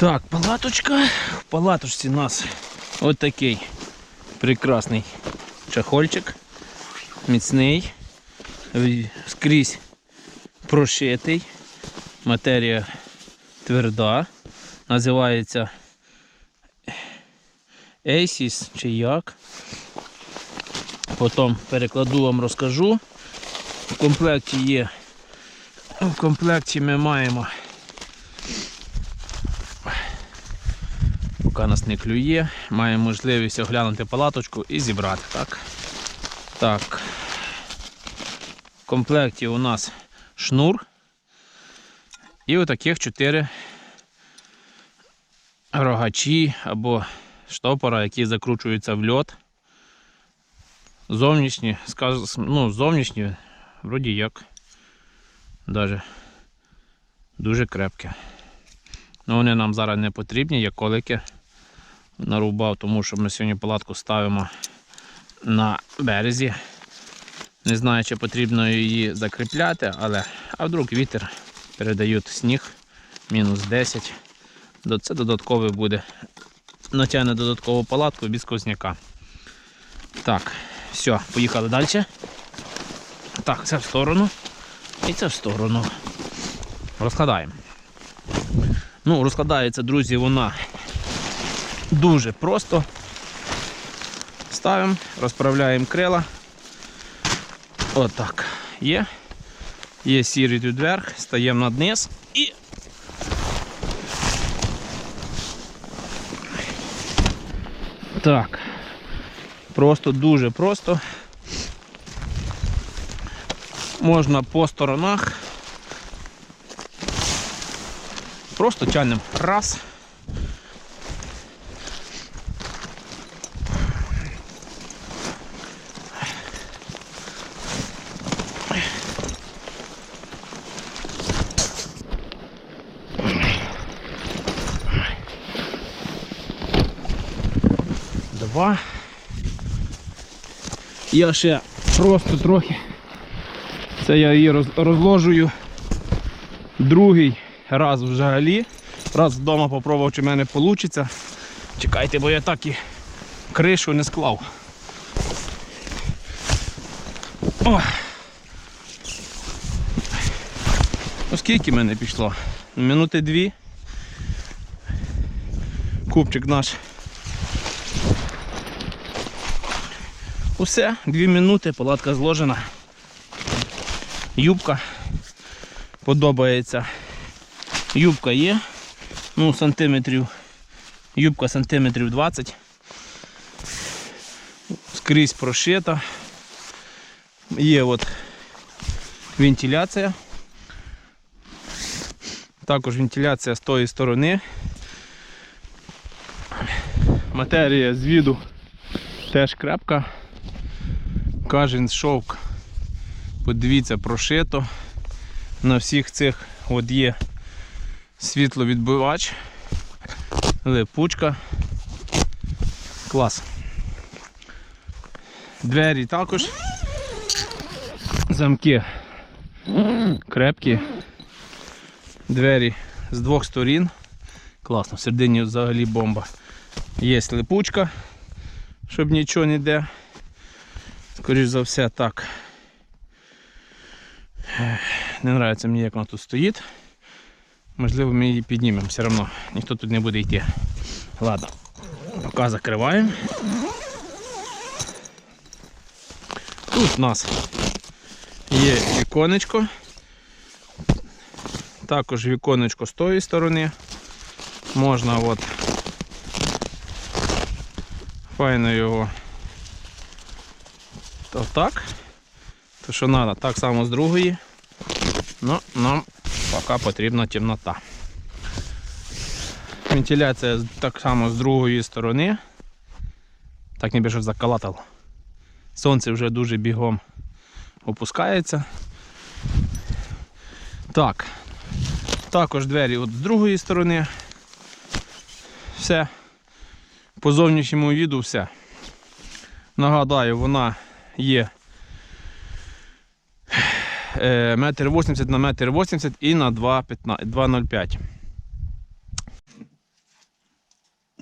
Так, палаточка. В палаточці у нас от такий прекрасний чахольчик. Міцний. Скрізь прошитий. Матерія тверда. Називається Aces чи як. Потім перекладу вам розкажу. В комплекті є. В комплекті ми маємо. Поки нас не клює, маємо можливість оглянути палаточку і зібрати. Так. так. В комплекті у нас шнур і отаких 4 рогачі або штопора, які закручуються в льот. Зовнішні, скаж, ну, зовнішні, вроді як, даже дуже крепкі. Ну, вони нам зараз не потрібні, я колики нарубав, тому що ми сьогодні палатку ставимо на березі. Не знаю, чи потрібно її закріпляти, але а вдруг вітер передають сніг, мінус 10. Це додатковий буде. Натягне додаткову палатку без сквозняка. Так, все, поїхали далі. Так, це в сторону. І це в сторону. Розкладаємо. Ну, розкладається, друзі, вона дуже просто. Ставимо, розправляємо крила. Отак. Є. Є сірий тут вверх, стаємо над низ і. Так. Просто дуже просто. Можна по сторонах. Просто тянемо раз. Два. Я ще просто трохи. Це я її роз- розложую. Другий раз взагалі. Раз вдома попробував, чи в мене вийде. Чекайте, бо я так і кришу не склав. О! Ну скільки мене пішло? Минути дві. Купчик наш. Усе, дві минути, палатка зложена. Юбка подобається. Юбка є. Ну, сантиметрів. Юбка сантиметрів 20. Скрізь прошита. Є от вентиляція. Також вентиляція з тої сторони. Матерія з віду теж крепка. Кожен шовк, подивіться, прошито. На всіх цих от є світловідбивач, липучка. Клас. Двері також. Замки крепкі. Двері з двох сторін. Класно, в середині взагалі бомба. Є липучка, щоб нічого не йде. Скоріш за все так. Не подобається мені, як вона тут стоїть. Можливо, ми її піднімемо, все одно ніхто тут не буде йти. Ладно, поки закриваємо. Тут у нас є віконечко. Також віконечко з тої сторони. Можна от файно його то так. То що треба, так само з другої. Ну, нам поки потрібна темнота. Вентиляція так само з другої сторони. Так не більше заколатало. Сонце вже дуже бігом опускається. Так. Також двері от з другої сторони. Все. По зовнішньому віду все. Нагадаю, вона є е, метр 80 на метр 80 і на 2,05.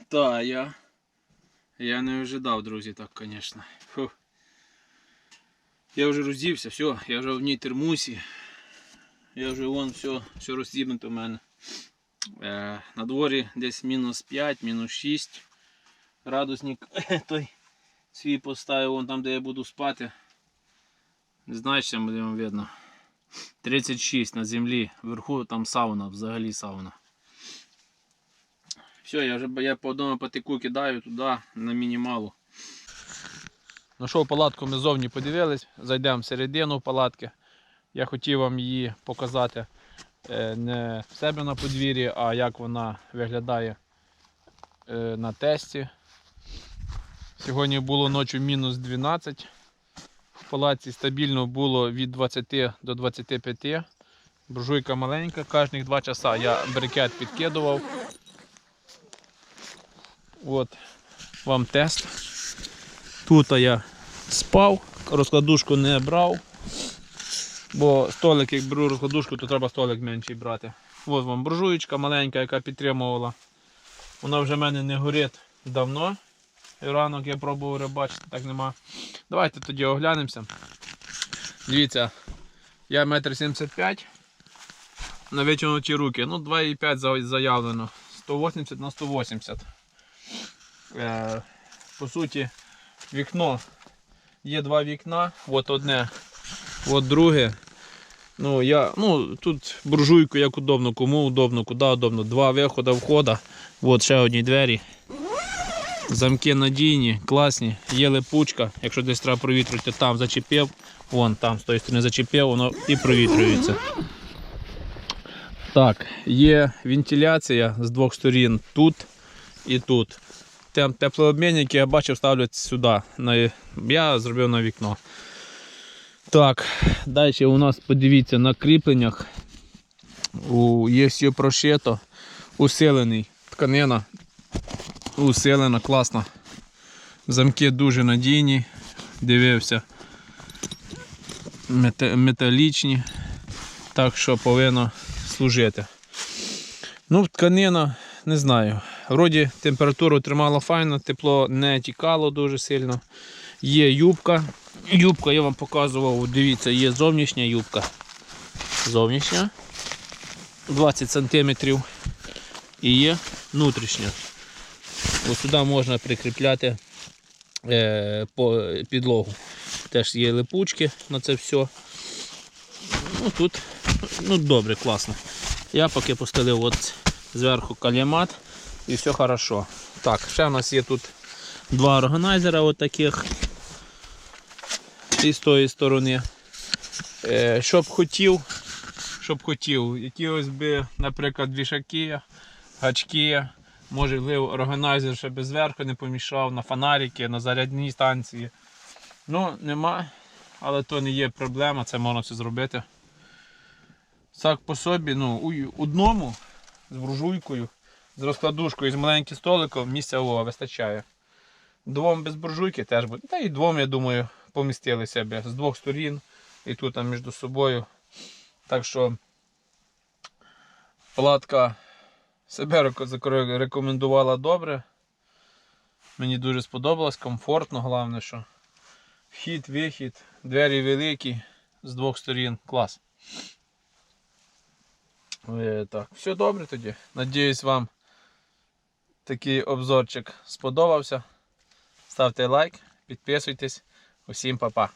Та, я. Я не ожидав, друзі, так, звісно. Я вже роздівся, все, я вже в ній термусі. Я вже вон все, все розстібнуто в мене. Е, на дворі десь мінус 5, мінус 6. Градусник той свій поставив вон там, де я буду спати. Не знаю, чим буде вам видно. 36 на землі. Вверху там сауна, взагалі сауна. Все, я вже я по одному патику кидаю туди на мінімалу. Нашов палатку, ми зовні подивились, зайдемо всередину палатки. Я хотів вам її показати е, не в себе на подвір'ї, а як вона виглядає е, на тесті. Сьогодні було ночі мінус 12. В палаці стабільно було від 20 до 25. Буржуйка маленька, кожних 2 часа я брикет підкидував. От вам тест. Тут я спав, розкладушку не брав. Бо столик, як беру розкладушку, то треба столик менший брати. Ось вам буржуєчка маленька, яка підтримувала. Вона вже в мене не горить давно. Ранок я пробував рибачити, так нема. Давайте тоді оглянемося. Дивіться, я 1,75 м. На витягнуті руки. Ну, 2,5 заявлено. 180 на 180. Е, по суті, вікно. Є два вікна. От одне, от друге. Ну, я, ну, тут буржуйку як удобно, кому удобно, куди удобно. Два виходи, входа. От ще одні двері. Замки надійні, класні, є липучка. Якщо десь треба провітрювати, там зачепив, вон там з тої сторони зачепив, воно і провітрюється. Так, є вентиляція з двох сторін тут і тут. Теплообмінники я бачив ставлять сюди. Я зробив на вікно. Так, далі у нас подивіться на кріпленнях. Є все прошито, усилений тканина. Усилена, класно. Замки дуже надійні, дивився. Металічні, так що повинно служити. Ну, тканина, не знаю. Вроді температуру тримала файно, тепло не тікало дуже сильно. Є юбка. Юбка я вам показував, дивіться, є зовнішня юбка. Зовнішня 20 см. І є внутрішня. Ось сюди можна прикріпляти е, по підлогу. Теж є липучки на це все. Ну тут ну, добре, класно. Я поки постелив от зверху калімат і все хорошо. Так, ще в нас є тут два органайзера от таких. І з тої сторони. Е, що б хотів, що б хотів, якісь би, наприклад, вішаки, гачки, можливо, органайзер ще би зверху не помішав на фонарики, на зарядній станції. Ну, нема, але то не є проблема, це можна все зробити. Так по собі, ну, у одному з буржуйкою, з розкладушкою, з маленьким столиком місця о, вистачає. Двом без буржуйки теж буде. Та і двом, я думаю, помістили себе з двох сторін і тут там між собою. Так що палатка себе реко- рекомендувала добре. Мені дуже сподобалось, комфортно, головне, що вхід, вихід, двері великі з двох сторін. Клас. Е, Так, все добре тоді. Надіюсь, вам такий обзорчик сподобався. Ставте лайк, підписуйтесь. Усім па-па.